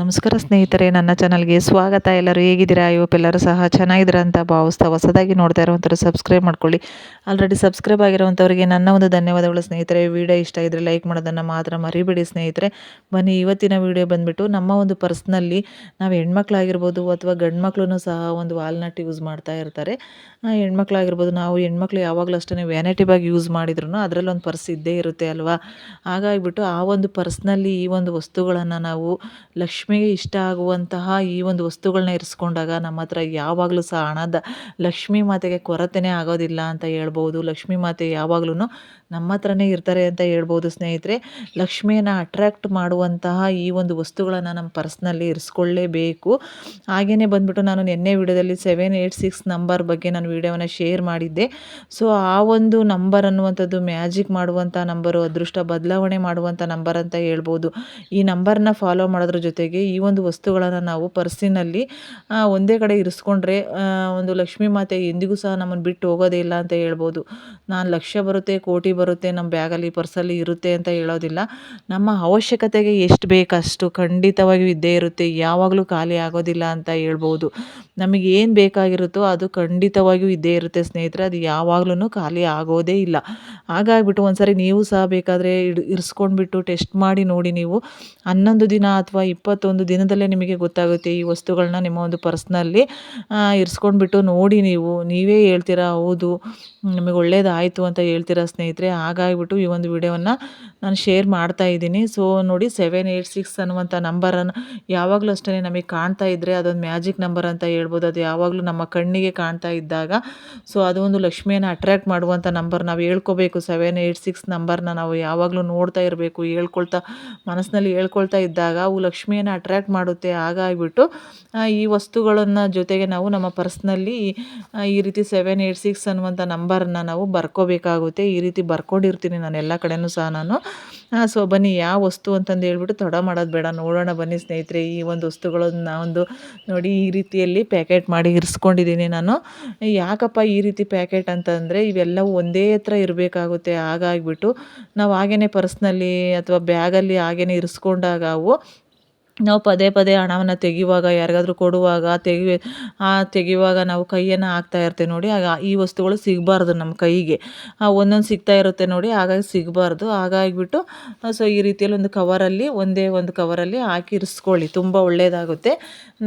ನಮಸ್ಕಾರ ಸ್ನೇಹಿತರೆ, ನನ್ನ ಚಾನಲ್ಗೆ ಸ್ವಾಗತ. ಎಲ್ಲರೂ ಹೇಗಿದ್ದೀರಾ? ಇವಪ್ಪೆಲ್ಲರೂ ಸಹ ಚೆನ್ನಾಗಿದ್ದೀರಾ ಅಂತ ಭಾವಿಸ್ತಾ ಹೊಸದಾಗಿ ನೋಡ್ತಾ ಇರುವಂಥವ್ರು ಸಬ್ಸ್ಕ್ರೈಬ್ ಮಾಡ್ಕೊಳ್ಳಿ. ಆಲ್ರೆಡಿ ಸಬ್ಸ್ಕ್ರೈಬ್ ಆಗಿರುವಂಥವ್ರಿಗೆ ನನ್ನ ಒಂದು ಧನ್ಯವಾದಗಳು ಸ್ನೇಹಿತರೆ. ವಿಡಿಯೋ ಇಷ್ಟ ಇದ್ದರೆ ಲೈಕ್ ಮಾಡೋದನ್ನು ಮಾತ್ರ ಮರಿಬೇಡಿ ಸ್ನೇಹಿತರೆ. ಬನ್ನಿ, ಇವತ್ತಿನ ವಿಡಿಯೋ ಬಂದುಬಿಟ್ಟು ನಮ್ಮ ಒಂದು ಪರ್ಸ್ನಲ್ಲಿ ನಾವು ಹೆಣ್ಮಕ್ಳಾಗಿರ್ಬೋದು ಅಥವಾ ಗಂಡು ಮಕ್ಕಳು ಸಹ ಒಂದು ವಾಲ್ನಟ್ ಯೂಸ್ ಮಾಡ್ತಾ ಇರ್ತಾರೆ. ಹೆಣ್ಮಕ್ಳಾಗಿರ್ಬೋದು ನಾವು ಹೆಣ್ಮಕ್ಳು ಯಾವಾಗಲೂ ಅಷ್ಟೇ ವ್ಯಾನಿಟಿ ಬ್ಯಾಗ್ ಯೂಸ್ ಮಾಡಿದ್ರು ಅದರಲ್ಲಿ ಒಂದು ಪರ್ಸ್ ಇದ್ದೇ ಇರುತ್ತೆ ಅಲ್ವಾ? ಹಾಗಾಗಿಬಿಟ್ಟು ಆ ಒಂದು ಪರ್ಸ್ನಲ್ಲಿ ಈ ಒಂದು ವಸ್ತುಗಳನ್ನು ನಾವು ಲಕ್ಷ್ಮಿಗೆ ಇಷ್ಟ ಆಗುವಂತಹ ಈ ಒಂದು ವಸ್ತುಗಳನ್ನ ಇರಿಸ್ಕೊಂಡಾಗ ನಮ್ಮ ಹತ್ರ ಯಾವಾಗಲೂ ಸಹ ಹಣದ ಲಕ್ಷ್ಮೀ ಮಾತೆಗೆ ಕೊರತೆನೇ ಆಗೋದಿಲ್ಲ ಅಂತ ಹೇಳ್ಬೋದು. ಲಕ್ಷ್ಮೀ ಮಾತೆ ಯಾವಾಗ್ಲೂ ನಮ್ಮ ಹತ್ರನೇ ಇರ್ತಾರೆ ಅಂತ ಹೇಳ್ಬೋದು ಸ್ನೇಹಿತರೆ. ಲಕ್ಷ್ಮಿಯನ್ನು ಅಟ್ರ್ಯಾಕ್ಟ್ ಮಾಡುವಂತಹ ಈ ಒಂದು ವಸ್ತುಗಳನ್ನು ನಮ್ಮ ಪರ್ಸ್ನಲ್ಲಿ ಇರಿಸ್ಕೊಳ್ಳೇಬೇಕು. ಹಾಗೆಯೇ ಬಂದ್ಬಿಟ್ಟು ನಾನು ನಿನ್ನೆ ವಿಡಿಯೋದಲ್ಲಿ ಸೆವೆನ್ ಏಯ್ಟ್ ಸಿಕ್ಸ್ ನಂಬರ್ ಬಗ್ಗೆ ನಾನು ವಿಡಿಯೋವನ್ನು ಶೇರ್ ಮಾಡಿದ್ದೆ. ಸೊ ಆ ಒಂದು ನಂಬರ್ ಅನ್ನುವಂಥದ್ದು ಮ್ಯಾಜಿಕ್ ಮಾಡುವಂಥ ನಂಬರು ಅದೃಷ್ಟ ಬದಲಾವಣೆ ಮಾಡುವಂಥ ನಂಬರ್ ಅಂತ ಹೇಳ್ಬೋದು. ಈ ನಂಬರ್ನ ಫಾಲೋ ಮಾಡೋದ್ರ ಜೊತೆಗೆ ಈ ಒಂದು ವಸ್ತುಗಳನ್ನು ನಾವು ಪರ್ಸಿನಲ್ಲಿ ಒಂದೇ ಕಡೆ ಇರಿಸ್ಕೊಂಡ್ರೆ ಒಂದು ಲಕ್ಷ್ಮೀ ಮಾತೆ ಎಂದಿಗೂ ಸಹ ನಮ್ಮನ್ನು ಬಿಟ್ಟು ಹೋಗೋದೇ ಇಲ್ಲ ಅಂತ ಹೇಳ್ಬೋದು. ನಾನು ಲಕ್ಷ ಬರುತ್ತೆ, ಕೋಟಿ ಬರುತ್ತೆ ನಮ್ಮ ಬ್ಯಾಗಲ್ಲಿ ಪರ್ಸಲ್ಲಿ ಇರುತ್ತೆ ಅಂತ ಹೇಳೋದಿಲ್ಲ. ನಮ್ಮ ಅವಶ್ಯಕತೆಗೆ ಎಷ್ಟು ಬೇಕಷ್ಟು ಖಂಡಿತವಾಗಿಯೂ ಇದ್ದೇ ಇರುತ್ತೆ. ಯಾವಾಗಲೂ ಖಾಲಿ ಆಗೋದಿಲ್ಲ ಅಂತ ಹೇಳ್ಬೋದು. ನಮಗೆ ಏನು ಬೇಕಾಗಿರುತ್ತೋ ಅದು ಖಂಡಿತವಾಗಿಯೂ ಇದ್ದೇ ಇರುತ್ತೆ ಸ್ನೇಹಿತರೆ. ಅದು ಯಾವಾಗ್ಲೂ ಖಾಲಿ ಆಗೋದೇ ಇಲ್ಲ. ಹಾಗಾಗಿಬಿಟ್ಟು ಒಂದ್ಸರಿ ನೀವು ಸಹ ಬೇಕಾದರೆ ಇಡ್, ಇರಿಸ್ಕೊಂಡ್ಬಿಟ್ಟು ಟೆಸ್ಟ್ ಮಾಡಿ ನೋಡಿ ನೀವು. ಹನ್ನೊಂದು ದಿನ ಅಥವಾ ಇಪ್ಪತ್ತೊಂದು ದಿನದಲ್ಲೇ ನಿಮಗೆ ಗೊತ್ತಾಗುತ್ತೆ ಈ ವಸ್ತುಗಳನ್ನ ನಿಮ್ಮ ಒಂದು ಪರ್ಸ್ನಲ್ಲಿ ಇರಿಸ್ಕೊಂಡ್ಬಿಟ್ಟು ನೋಡಿ ನೀವು. ನೀವೇ ಹೇಳ್ತೀರಾ, ಹೌದು, ನಮಗೆ ಒಳ್ಳೇದಾಯಿತು ಅಂತ ಹೇಳ್ತೀರಾ ಸ್ನೇಹಿತರೆ. ಹಾಗಾಗಿಬಿಟ್ಟು ಈ ಒಂದು ವಿಡಿಯೋವನ್ನು ನಾನು ಶೇರ್ ಮಾಡ್ತಾ ಇದ್ದೀನಿ. ಸೊ ನೋಡಿ ಸೆವೆನ್ ಏಯ್ಟ್ ಸಿಕ್ಸ್ ಅನ್ನುವಂಥ ನಂಬರನ್ನು ಯಾವಾಗಲೂ ಅಷ್ಟೇ ನಮಗೆ ಕಾಣ್ತಾ ಇದ್ದರೆ ಅದೊಂದು ಮ್ಯಾಜಿಕ್ ನಂಬರ್ ಅಂತ ಹೇಳ್ಬೋದು. ಅದು ಯಾವಾಗಲೂ ನಮ್ಮ ಕಣ್ಣಿಗೆ ಕಾಣ್ತಾ ಇದ್ದಾಗ. ಸೊ ಅದು ಒಂದು ಲಕ್ಷ್ಮಿಯನ್ನು ಅಟ್ರ್ಯಾಕ್ಟ್ ಮಾಡುವಂಥ ನಂಬರ್. ನಾವು ಹೇಳ್ಕೋಬೇಕು ಸೆವೆನ್ ಏಯ್ಟ್ ಸಿಕ್ಸ್ ನಂಬರ್ನ ನಾವು ಯಾವಾಗಲೂ ನೋಡ್ತಾ ಇರಬೇಕು, ಹೇಳ್ಕೊಳ್ತಾ, ಮನಸ್ಸಿನಲ್ಲಿ ಹೇಳ್ಕೊಳ್ತಾ ಇದ್ದಾಗ ಅವು ಲಕ್ಷ್ಮಿಯನ್ನು ಅಟ್ರ್ಯಾಕ್ಟ್ ಮಾಡುತ್ತೆ. ಹಾಗಾಗಿಬಿಟ್ಟು ಈ ವಸ್ತುಗಳನ್ನು ಜೊತೆಗೆ ನಾವು ನಮ್ಮ ಪರ್ಸ್ನಲ್ಲಿ ಈ ರೀತಿ ಸೆವೆನ್ ಏಯ್ಟ್ ಸಿಕ್ಸ್ ಅನ್ನುವಂಥ ನಂಬರನ್ನು ನಾವು ಬರ್ಕೋಬೇಕಾಗುತ್ತೆ. ಈ ರೀತಿ ಬರ್ಕೊಂಡಿರ್ತೀನಿ ನಾನು ಎಲ್ಲ ಕಡೆಯೂ ಸಹ ನಾನು. ಸೊ ಬನ್ನಿ, ಯಾವ ವಸ್ತು ಅಂತಂದು ಹೇಳ್ಬಿಟ್ಟು ತಡ ಮಾಡೋದು ಬೇಡ, ನೋಡೋಣ ಬನ್ನಿ ಸ್ನೇಹಿತರೆ, ಈ ಒಂದು ವಸ್ತುಗಳನ್ನು ನಾ ಒಂದು ನೋಡಿ ಈ ರೀತಿಯಲ್ಲಿ ಪ್ಯಾಕೆಟ್ ಮಾಡಿ ಇರಿಸ್ಕೊಂಡಿದ್ದೀನಿ ನಾನು. ಯಾಕಪ್ಪ ಈ ರೀತಿ ಪ್ಯಾಕೆಟ್ ಅಂತಂದರೆ ಇವೆಲ್ಲವೂ ಒಂದೇ ಹತ್ರ ಇರಬೇಕಾಗುತ್ತೆ, ಹಾಗಾಗಿಬಿಟ್ಟು ನಾವು ಹಾಗೇ ಪರ್ಸ್ನಲ್ಲಿ ಅಥವಾ ಬ್ಯಾಗಲ್ಲಿ ಹಾಗೇ ಇರಿಸ್ಕೊಂಡಾಗ ಅವು ನಾವು ಪದೇ ಪದೇ ಹಣವನ್ನು ತೆಗೆಯುವಾಗ, ಯಾರಿಗಾದರೂ ಕೊಡುವಾಗ ತೆಗಿ ತೆಗೆಯುವಾಗ ನಾವು ಕೈಯನ್ನು ಹಾಕ್ತಾ ಇರ್ತೀವಿ ನೋಡಿ. ಆಗ ಈ ವಸ್ತುಗಳು ಸಿಗಬಾರ್ದು ನಮ್ಮ ಕೈಗೆ. ಒಂದೊಂದು ಸಿಗ್ತಾ ಇರುತ್ತೆ ನೋಡಿ, ಹಾಗಾಗಿ ಸಿಗಬಾರ್ದು. ಹಾಗಾಗಿಬಿಟ್ಟು, ಸೊ ಈ ರೀತಿಯಲ್ಲಿ ಒಂದು ಕವರಲ್ಲಿ, ಒಂದೇ ಒಂದು ಕವರಲ್ಲಿ ಹಾಕಿ ಇರಿಸ್ಕೊಳ್ಳಿ. ತುಂಬ ಒಳ್ಳೆಯದಾಗುತ್ತೆ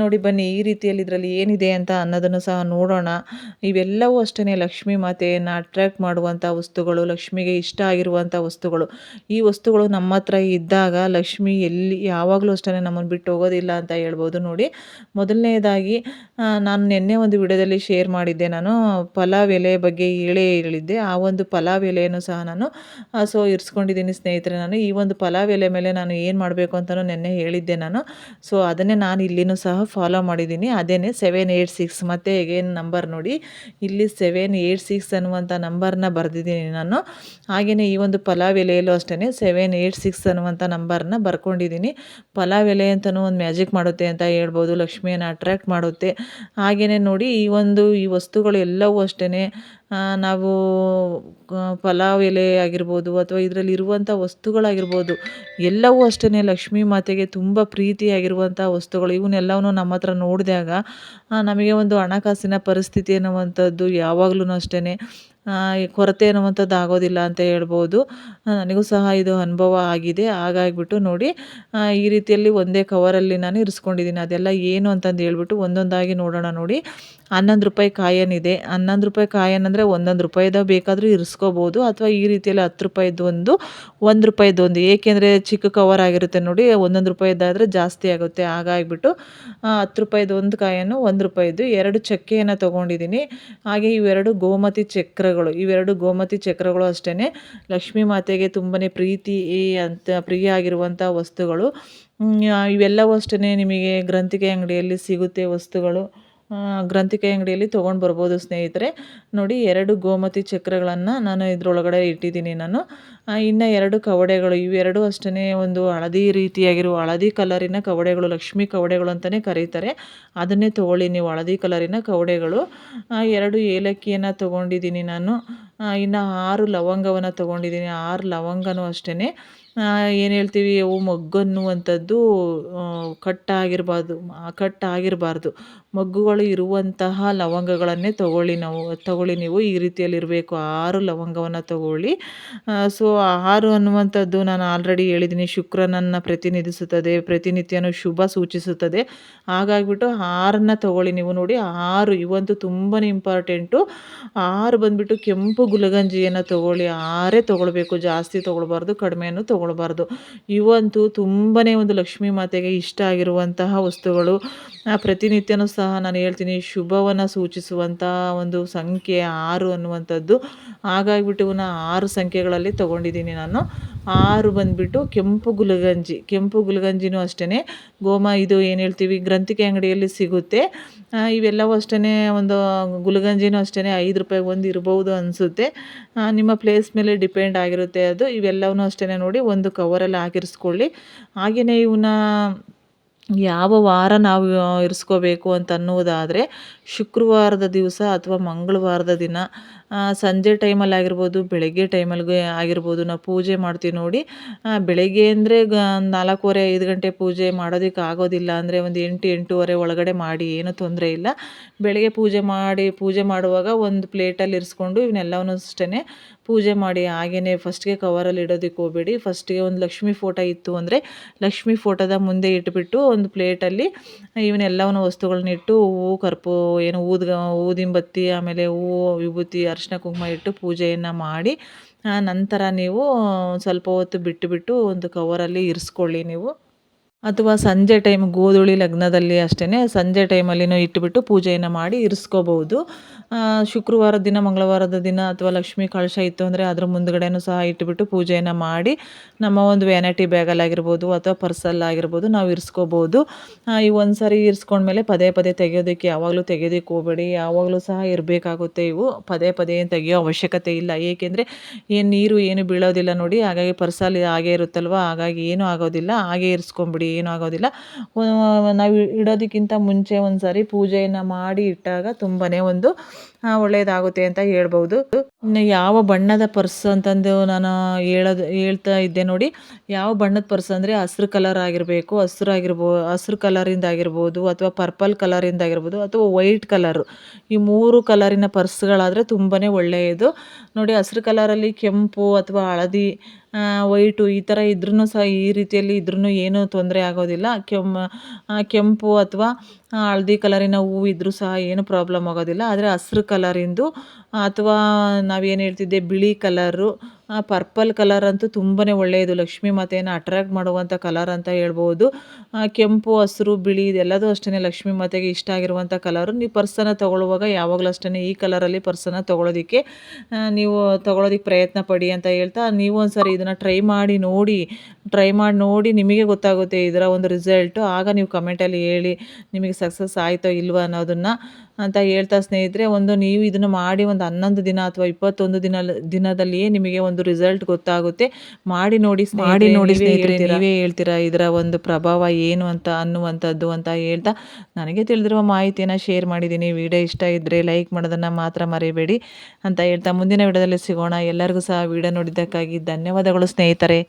ನೋಡಿ ಬನ್ನಿ, ಈ ರೀತಿಯಲ್ಲಿ ಇದರಲ್ಲಿ ಏನಿದೆ ಅಂತ ಅನ್ನೋದನ್ನು ಸಹ ನೋಡೋಣ. ಇವೆಲ್ಲವೂ ಅಷ್ಟೇ ಲಕ್ಷ್ಮೀ ಮಾತೆಯನ್ನು ಅಟ್ರ್ಯಾಕ್ಟ್ ಮಾಡುವಂಥ ವಸ್ತುಗಳು, ಲಕ್ಷ್ಮಿಗೆ ಇಷ್ಟ ಆಗಿರುವಂಥ ವಸ್ತುಗಳು. ಈ ವಸ್ತುಗಳು ನಮ್ಮ ಹತ್ರ ಇದ್ದಾಗ ಲಕ್ಷ್ಮಿ ಎಲ್ಲಿ, ಯಾವಾಗಲೂ ಅಷ್ಟೇ ನಮ್ಮ ಬಿಟ್ಟು ಹೋಗೋದಿಲ್ಲ ಅಂತ ಹೇಳ್ಬೋದು ನೋಡಿ. ಮೊದಲನೇದಾಗಿ ನಾನು ನಿನ್ನೆ ಒಂದು ವಿಡಿಯೋದಲ್ಲಿ ಶೇರ್ ಮಾಡಿದ್ದೆ. ನಾನು ಪಲಾವ್ ಎಲೆ ಬಗ್ಗೆ ಹೇಳೇ ಹೇಳಿದ್ದೆ. ಆ ಒಂದು ಪಲಾವ್ ಎಲೆಯನ್ನು ಸಹ ನಾನು ಸೊ ಇರಿಸ್ಕೊಂಡಿದ್ದೀನಿ ಸ್ನೇಹಿತರೆ ನಾನು. ಈ ಒಂದು ಪಲಾವ್ ಎಲೆ ಮೇಲೆ ನಾನು ಏನು ಮಾಡಬೇಕು ಅಂತಲೂ ನಿನ್ನೆ ಹೇಳಿದ್ದೆ ನಾನು. ಸೊ ಅದನ್ನೇ ನಾನು ಇಲ್ಲಿನೂ ಸಹ ಫಾಲೋ ಮಾಡಿದ್ದೀನಿ. ಅದೇನೆ ಸೆವೆನ್ ಏಯ್ಟ್ ಸಿಕ್ಸ್ ಮತ್ತು ಎಗೇನ್ ನಂಬರ್ ನೋಡಿ. ಇಲ್ಲಿ ಸೆವೆನ್ ಏಯ್ಟ್ ಸಿಕ್ಸ್ ಅನ್ನುವಂಥ ನಂಬರ್ನ ಬರೆದಿದ್ದೀನಿ ನಾನು. ಹಾಗೆಯೇ ಈ ಒಂದು ಪಲಾವ್ ಎಲೆಯಲ್ಲೂ ಅಷ್ಟೇ ಸೆವೆನ್ ಏಯ್ಟ್ ಸಿಕ್ಸ್ ಅನ್ನುವಂಥ ನಂಬರ್ನ ಬರ್ಕೊಂಡಿದ್ದೀನಿ. ಪಲಾವ್ ಎಲೆ ಅಂತಲೂ ಒಂದು ಮ್ಯಾಜಿಕ್ ಮಾಡುತ್ತೆ ಅಂತ ಹೇಳ್ಬೋದು. ಲಕ್ಷ್ಮಿಯನ್ನು ಅಟ್ರ್ಯಾಕ್ಟ್ ಮಾಡುತ್ತೆ. ಹಾಗೆಯೇ ನೋಡಿ ಈ ಒಂದು ಈ ವಸ್ತುಗಳು ಎಲ್ಲವೂ ಅಷ್ಟೇ ನಾವು ಪಲಾವ್ ಎಲೆ ಆಗಿರ್ಬೋದು ಅಥವಾ ಇದರಲ್ಲಿ ಇರುವಂಥ ವಸ್ತುಗಳಾಗಿರ್ಬೋದು, ಎಲ್ಲವೂ ಅಷ್ಟೇ ಲಕ್ಷ್ಮೀ ಮಾತೆಗೆ ತುಂಬ ಪ್ರೀತಿಯಾಗಿರುವಂಥ ವಸ್ತುಗಳು. ಇವನ್ನೆಲ್ಲವನ್ನು ನಮ್ಮ ಹತ್ರ ನೋಡಿದಾಗ ನಮಗೆ ಒಂದು ಹಣಕಾಸಿನ ಪರಿಸ್ಥಿತಿ ಅನ್ನುವಂಥದ್ದು ಯಾವಾಗಲೂ ಅಷ್ಟೇ ಕೊರತೆ ಅನ್ನುವಂಥದ್ದು ಆಗೋದಿಲ್ಲ ಅಂತ ಹೇಳ್ಬೋದು. ನನಗೂ ಸಹ ಇದು ಅನುಭವ ಆಗಿದೆ. ಹಾಗಾಗಿಬಿಟ್ಟು ನೋಡಿ ಈ ರೀತಿಯಲ್ಲಿ ಒಂದೇ ಕವರಲ್ಲಿ ನಾನು ಇರಿಸ್ಕೊಂಡಿದ್ದೀನಿ. ಅದೆಲ್ಲ ಏನು ಅಂತಂದು ಹೇಳ್ಬಿಟ್ಟು ಒಂದೊಂದಾಗಿ ನೋಡೋಣ ನೋಡಿ. ಹನ್ನೊಂದು ರೂಪಾಯಿ ಕಾಯನಿದೆ ಹನ್ನೊಂದು ರೂಪಾಯಿ ಕಾಯನ್ ಅಂದರೆ ಒಂದೊಂದು ರೂಪಾಯಿದ ಬೇಕಾದರೂ ಇರಿಸ್ಕೋಬೋದು. ಅಥವಾ ಈ ರೀತಿಯಲ್ಲಿ ಹತ್ತು ರೂಪಾಯಿದ್ದು ಒಂದು ಒಂದು ರೂಪಾಯಿದ್ದು ಒಂದು. ಏಕೆಂದರೆ ಚಿಕ್ಕ ಕವರ್ ಆಗಿರುತ್ತೆ ನೋಡಿ, ಒಂದೊಂದು ರೂಪಾಯಿದ್ದಾದರೆ ಜಾಸ್ತಿ ಆಗುತ್ತೆ. ಹಾಗಾಗಿಬಿಟ್ಟು ಹತ್ತು ರೂಪಾಯಿದು ಒಂದು ಕಾಯನ್ನು ಒಂದು ರೂಪಾಯಿದ್ದು ಎರಡು ಚಕ್ಕೆಯನ್ನು ತೊಗೊಂಡಿದ್ದೀನಿ. ಹಾಗೆ ಇವೆರಡು ಗೋಮತಿ ಚಕ್ರಗಳು. ಇವೆರಡು ಗೋಮತಿ ಚಕ್ರಗಳು ಅಷ್ಟೇ ಲಕ್ಷ್ಮೀ ಮಾತೆಗೆ ತುಂಬಾ ಪ್ರೀತಿ ಅಂತ ಪ್ರಿಯ ಆಗಿರುವಂಥ ವಸ್ತುಗಳು ಇವೆಲ್ಲವೂ ಅಷ್ಟೇ ನಿಮಗೆ ಗ್ರಂಥಿಕೆ ಅಂಗಡಿಯಲ್ಲಿ ಸಿಗುತ್ತೆ ವಸ್ತುಗಳು. ಗ್ರಂಥಿಕೆ ಅಂಗಡಿಯಲ್ಲಿ ತೊಗೊಂಡು ಬರ್ಬೋದು ಸ್ನೇಹಿತರೆ. ನೋಡಿ, ಎರಡು ಗೋಮತಿ ಚಕ್ರಗಳನ್ನು ನಾನು ಇದರೊಳಗಡೆ ಇಟ್ಟಿದ್ದೀನಿ ನಾನು. ಇನ್ನು ಎರಡು ಕವಡೆಗಳು, ಇವೆರಡು ಅಷ್ಟೇ ಒಂದು ಹಳದಿ ರೀತಿಯಾಗಿರುವ ಹಳದಿ ಕಲರಿನ ಕವಡೆಗಳು, ಲಕ್ಷ್ಮಿ ಕವಡೆಗಳು ಅಂತಲೇ ಕರೀತಾರೆ. ಅದನ್ನೇ ತೊಗೊಳ್ಳಿ ನೀವು ಹಳದಿ ಕಲರಿನ ಕವಡೆಗಳು. ಎರಡು ಏಲಕ್ಕಿಯನ್ನು ತೊಗೊಂಡಿದ್ದೀನಿ ನಾನು. ಇನ್ನು ಆರು ಲವಂಗವನ್ನು ತೊಗೊಂಡಿದ್ದೀನಿ ಆರು ಲವಂಗನೂ ಅಷ್ಟೇ ಏನು ಹೇಳ್ತೀವಿ, ಅವು ಮೊಗ್ಗನ್ನುವಂಥದ್ದು ಕಟ್ಟಾಗಿರಬಾರ್ದು ಕಟ್ಟಾಗಿರಬಾರ್ದು. ಮೊಗ್ಗುಗಳು ಇರುವಂತಹ ಲವಂಗಗಳನ್ನೇ ತಗೊಳ್ಳಿ ನಾವು, ತಗೊಳ್ಳಿ ನೀವು, ಈ ರೀತಿಯಲ್ಲಿ ಇರಬೇಕು. ಆರು ಲವಂಗವನ್ನು ತಗೊಳ್ಳಿ. ಸೊ, ಆರು ಅನ್ನುವಂಥದ್ದು ನಾನು ಆಲ್ರೆಡಿ ಹೇಳಿದ್ದೀನಿ ಶುಕ್ರನನ್ನು ಪ್ರತಿನಿಧಿಸುತ್ತದೆ, ಪ್ರತಿನಿತ್ಯನೂ ಶುಭ ಸೂಚಿಸುತ್ತದೆ. ಹಾಗಾಗಿಬಿಟ್ಟು ಆರನ್ನು ತಗೊಳ್ಳಿ ನೀವು ನೋಡಿ. ಆರು ಇವಂತೂ ತುಂಬಾ ಇಂಪಾರ್ಟೆಂಟು ಆರು ಬಂದುಬಿಟ್ಟು ಕೆಂಪು ಗುಲಗಂಜಿಯನ್ನು ತಗೊಳ್ಳಿ, ಆರೇ ತೊಗೊಳ್ಬೇಕು, ಜಾಸ್ತಿ ತೊಗೊಳ್ಬಾರ್ದು ಕಡಿಮೆನೂ ತೊಗೊಳ್ಬಾರ್ದು. ಇವಂತೂ ತುಂಬನೇ ಒಂದು ಲಕ್ಷ್ಮೀ ಮಾತೆಗೆ ಇಷ್ಟ ಆಗಿರುವಂತಹ ವಸ್ತುಗಳು. ಪ್ರತಿನಿತ್ಯನೂ ಸಹ ನಾನು ಹೇಳ್ತೀನಿ, ಶುಭವನ್ನು ಸೂಚಿಸುವಂಥ ಒಂದು ಸಂಖ್ಯೆ ಆರು ಅನ್ನುವಂಥದ್ದು. ಹಾಗಾಗಿಬಿಟ್ಟು ಇವನ್ನ ಆರು ಸಂಖ್ಯೆಗಳಲ್ಲಿ ತೊಗೊಂಡಿದ್ದೀನಿ ನಾನು. ಆರು ಬಂದುಬಿಟ್ಟು ಕೆಂಪು ಗುಲಗಂಜಿ, ಕೆಂಪು ಗುಲಗಂಜಿನೂ ಅಷ್ಟೇ ಗೋಮ ಇದು ಏನು ಹೇಳ್ತೀವಿ, ಗ್ರಂಥಿಕೆ ಅಂಗಡಿಯಲ್ಲಿ ಸಿಗುತ್ತೆ. ಇವೆಲ್ಲವೂ ಅಷ್ಟೇ ಒಂದು ಗುಲಗಂಜಿನೂ ಅಷ್ಟೇ ಐದು ರೂಪಾಯಿ ಒಂದು ಇರ್ಬೋದು ಅನಿಸುತ್ತೆ. ನಿಮ್ಮ ಪ್ಲೇಸ್ ಮೇಲೆ ಡಿಪೆಂಡ್ ಆಗಿರುತ್ತೆ ಅದು. ಇವೆಲ್ಲವೂ ಅಷ್ಟೇ ನೋಡಿ ಒಂದು ಕವರಲ್ಲಿ ಹಾಕಿರಿಸ್ಕೊಳ್ಳಿ. ಹಾಗೆಯೇ ಇವನ್ನ ಯಾವ ವಾರ ನಾವು ಇರಿಸ್ಕೋಬೇಕು ಅಂತ ಅನ್ನುವುದಾದರೆ, ಶುಕ್ರವಾರದ ದಿವಸ ಅಥವಾ ಮಂಗಳವಾರದ ದಿನ ಸಂಜೆ ಟೈಮಲ್ಲಿ ಆಗಿರ್ಬೋದು, ಬೆಳಗ್ಗೆ ಟೈಮಲ್ಲಿ ಆಗಿರ್ಬೋದು, ನಾವು ಪೂಜೆ ಮಾಡ್ತೀವಿ ನೋಡಿ. ಬೆಳಗ್ಗೆ ಅಂದರೆ ನಾಲ್ಕೂವರೆ, ಐದು ಗಂಟೆ ಪೂಜೆ ಮಾಡೋದಕ್ಕೆ ಆಗೋದಿಲ್ಲ ಅಂದರೆ ಒಂದು ಎಂಟು, ಎಂಟೂವರೆ ಒಳಗಡೆ ಮಾಡಿ, ಏನೂ ತೊಂದರೆ ಇಲ್ಲ. ಬೆಳಗ್ಗೆ ಪೂಜೆ ಮಾಡಿ, ಪೂಜೆ ಮಾಡುವಾಗ ಒಂದು ಪ್ಲೇಟಲ್ಲಿ ಇರಿಸ್ಕೊಂಡು ಇವನ್ನೆಲ್ಲವನ್ನೂ ಅಷ್ಟೇ ಪೂಜೆ ಮಾಡಿ. ಹಾಗೆಯೇ ಫಸ್ಟ್ಗೆ ಕವರಲ್ಲಿ ಇಡೋದಕ್ಕೆ ಹೋಗಬೇಡಿ. ಫಸ್ಟಿಗೆ ಒಂದು ಲಕ್ಷ್ಮೀ ಫೋಟೋ ಇತ್ತು ಅಂದರೆ ಲಕ್ಷ್ಮೀ ಫೋಟೋದ ಮುಂದೆ ಇಟ್ಬಿಟ್ಟು ಒಂದು ಪ್ಲೇಟಲ್ಲಿ ಇವನ್ನೆಲ್ಲವನ್ನು ವಸ್ತುಗಳನ್ನಿಟ್ಟು ಹೂವು, ಕರ್ಪು, ಏನು ಊದ್ಗ, ಊದಿನ ಬತ್ತಿ, ಆಮೇಲೆ ಹೂವು, ವಿಭೂತಿ ಅರಿಶಿನ ಕುಂಕುಮ ಇಟ್ಟು ಪೂಜೆಯನ್ನು ಮಾಡಿ ನಂತರ ನೀವು ಸ್ವಲ್ಪ ಹೊತ್ತು ಬಿಟ್ಟುಬಿಟ್ಟು ಬಿಟ್ಟು ಒಂದು ಕವರಲ್ಲಿ ಇರಿಸ್ಕೊಳ್ಳಿ ನೀವು. ಅಥವಾ ಸಂಜೆ ಟೈಮ್ ಗೋಧೂಳಿ ಲಗ್ನದಲ್ಲಿ ಅಷ್ಟೇ ಸಂಜೆ ಟೈಮಲ್ಲಿನೂ ಇಟ್ಟುಬಿಟ್ಟು ಪೂಜೆಯನ್ನು ಮಾಡಿ ಇರಿಸ್ಕೋಬಹುದು. ಶುಕ್ರವಾರದ ದಿನ, ಮಂಗಳವಾರದ ದಿನ ಅಥವಾ ಲಕ್ಷ್ಮೀ ಕಳಶ ಇತ್ತು ಅಂದರೆ ಅದರ ಮುಂದ್ಗಡೆನೂ ಸಹ ಇಟ್ಟುಬಿಟ್ಟು ಪೂಜೆಯನ್ನು ಮಾಡಿ ನಮ್ಮ ಒಂದು ವ್ಯಾನಿಟಿ ಬ್ಯಾಗಲ್ಲಾಗಿರ್ಬೋದು ಅಥವಾ ಪರ್ಸಲ್ಲಾಗಿರ್ಬೋದು ನಾವು ಇರಿಸ್ಕೋಬೋದು ಈ ಒಂದು ಸಾರಿ ಇರಿಸ್ಕೊಂಡ್ಮೇಲೆ ಪದೇ ಪದೇ ತೆಗೆಯೋದಕ್ಕೆ ಯಾವಾಗಲೂ ತೆಗೆಯೋದಕ್ಕೆ ಹೋಗಬೇಡಿ. ಯಾವಾಗಲೂ ಸಹ ಇರಬೇಕಾಗುತ್ತೆ ಇವು. ಪದೇ ಪದೇ ಏನು ತೆಗೆಯೋ ಅವಶ್ಯಕತೆ ಇಲ್ಲ. ಏಕೆಂದರೆ ಏನು ನೀರು ಏನು ಬೀಳೋದಿಲ್ಲ ನೋಡಿ. ಹಾಗಾಗಿ ಪರ್ಸಲ್ ಹಾಗೆ ಇರುತ್ತಲ್ವ? ಹಾಗಾಗಿ ಏನೂ ಆಗೋದಿಲ್ಲ. ಹಾಗೆ ಇರಿಸ್ಕೊಂಬಿಡಿ. ಏನೂ ಆಗೋದಿಲ್ಲ ನಾವು ಇಡೋದಕ್ಕಿಂತ ಮುಂಚೆ ಒಂದು ಪೂಜೆಯನ್ನು ಮಾಡಿ ಇಟ್ಟಾಗ ತುಂಬಾ ಒಂದು ಒಳ್ಳೆಯದಾಗುತ್ತೆ ಅಂತ ಹೇಳ್ಬೋದು ಯಾವ ಬಣ್ಣದ ಪರ್ಸ್ ಅಂತಂದು ನಾನು ಹೇಳೋದು, ಹೇಳ್ತಾ ಇದ್ದೆ ನೋಡಿ. ಯಾವ ಬಣ್ಣದ ಪರ್ಸ್ ಅಂದರೆ ಹಸಿರು ಕಲರ್ ಆಗಿರಬೇಕು, ಹಸಿರು ಆಗಿರ್ಬೋ, ಹಸಿರು ಕಲರಿಂದ ಆಗಿರ್ಬೋದು ಅಥವಾ ಪರ್ಪಲ್ ಕಲರಿಂದ ಆಗಿರ್ಬೋದು ಅಥವಾ ವೈಟ್ ಕಲರು ಈ ಮೂರು ಕಲರಿನ ಪರ್ಸ್ಗಳಾದರೆ ತುಂಬಾ ಒಳ್ಳೆಯದು. ನೋಡಿ ಹಸಿರು ಕಲರಲ್ಲಿ ಕೆಂಪು ಅಥವಾ ಹಳದಿ ವೈಟು ಈ ಥರ ಇದ್ರೂ ಸಹ ಈ ರೀತಿಯಲ್ಲಿ ಇದ್ರೂ ಏನೂ ತೊಂದರೆ ಆಗೋದಿಲ್ಲ. ಕೆಮ್ಮು ಕೆಂಪು ಅಥವಾ ಹಳದಿ ಕಲರಿನ ಹೂವು ಇದ್ದರೂ ಸಹ ಏನು ಪ್ರಾಬ್ಲಮ್ ಆಗೋದಿಲ್ಲ. ಆದರೆ ಹಸ್ರು ಕಲರಿಂದು ಅಥವಾ ನಾವೇನು ಹೇಳ್ತಿದ್ದೆ, ಬಿಳಿ ಕಲರು ಪರ್ಪಲ್ ಕಲರ್ ಅಂತೂ ತುಂಬಾ ಒಳ್ಳೆಯದು. ಲಕ್ಷ್ಮೀ ಮಾತೆಯನ್ನು ಅಟ್ರ್ಯಾಕ್ಟ್ ಮಾಡುವಂಥ ಕಲರ್ ಅಂತ ಹೇಳ್ಬೋದು. ಕೆಂಪು, ಹಸಿರು, ಬಿಳಿ ಇದೆಲ್ಲದೂ ಅಷ್ಟೇ ಲಕ್ಷ್ಮೀ ಮಾತೆಗೆ ಇಷ್ಟ ಆಗಿರುವಂಥ ಕಲರು ನೀವು ಪರ್ಸನ್ನು ತೊಗೊಳ್ಳುವಾಗ ಯಾವಾಗಲೂ ಅಷ್ಟೇ ಈ ಕಲರಲ್ಲಿ ಪರ್ಸನ್ನು ತೊಗೊಳೋದಕ್ಕೆ ನೀವು ತೊಗೊಳೋದಕ್ಕೆ ಪ್ರಯತ್ನ ಪಡಿ ಅಂತ ಹೇಳ್ತಾ, ನೀವು ಒಂದು ಸರಿ ಇದನ್ನು ಟ್ರೈ ಮಾಡಿ ನೋಡಿ ಟ್ರೈ ಮಾಡಿ ನೋಡಿ ನಿಮಗೆ ಗೊತ್ತಾಗುತ್ತೆ ಇದರ ಒಂದು ರಿಸಲ್ಟು ಆಗ ನೀವು ಕಮೆಂಟಲ್ಲಿ ಹೇಳಿ, ನಿಮಗೆ ಸಕ್ಸಸ್ ಆಯಿತೋ ಇಲ್ವೋ ಅನ್ನೋದನ್ನ ಅಂತ ಹೇಳ್ತಾ ಸ್ನೇಹಿತರೆ ಒಂದು ನೀವು ಇದನ್ನು ಮಾಡಿ ಒಂದು ಹನ್ನೊಂದು ದಿನ ಅಥವಾ ಇಪ್ಪತ್ತೊಂದು ದಿನ ದಿನದಲ್ಲಿಯೇ ನಿಮಗೆ ಒಂದು ರಿಸಲ್ಟ್ ಗೊತ್ತಾಗುತ್ತೆ. ಮಾಡಿ ನೋಡಿ ಮಾಡಿ ನೋಡಿ ಸ್ನೇಹಿತರೆ ನೀವೇ ಹೇಳ್ತೀರಾ ಇದರ ಒಂದು ಪ್ರಭಾವ ಏನು ಅಂತ ಅನ್ನುವಂಥದ್ದು ಅಂತ ಹೇಳ್ತಾ ನನಗೆ ತಿಳಿದಿರುವ ಮಾಹಿತಿಯನ್ನು ಶೇರ್ ಮಾಡಿದ್ದೀನಿ. ವಿಡಿಯೋ ಇಷ್ಟ ಇದ್ದರೆ ಲೈಕ್ ಮಾಡೋದನ್ನು ಮಾತ್ರ ಮರಿಬೇಡಿ ಅಂತ ಹೇಳ್ತಾ ಮುಂದಿನ ವಿಡಿಯೋದಲ್ಲಿ ಸಿಗೋಣ. ಎಲ್ಲರಿಗೂ ಸಹ ವಿಡಿಯೋ ನೋಡಿದ್ದಕ್ಕಾಗಿ ಧನ್ಯವಾದಗಳು ಸ್ನೇಹಿತರೆ.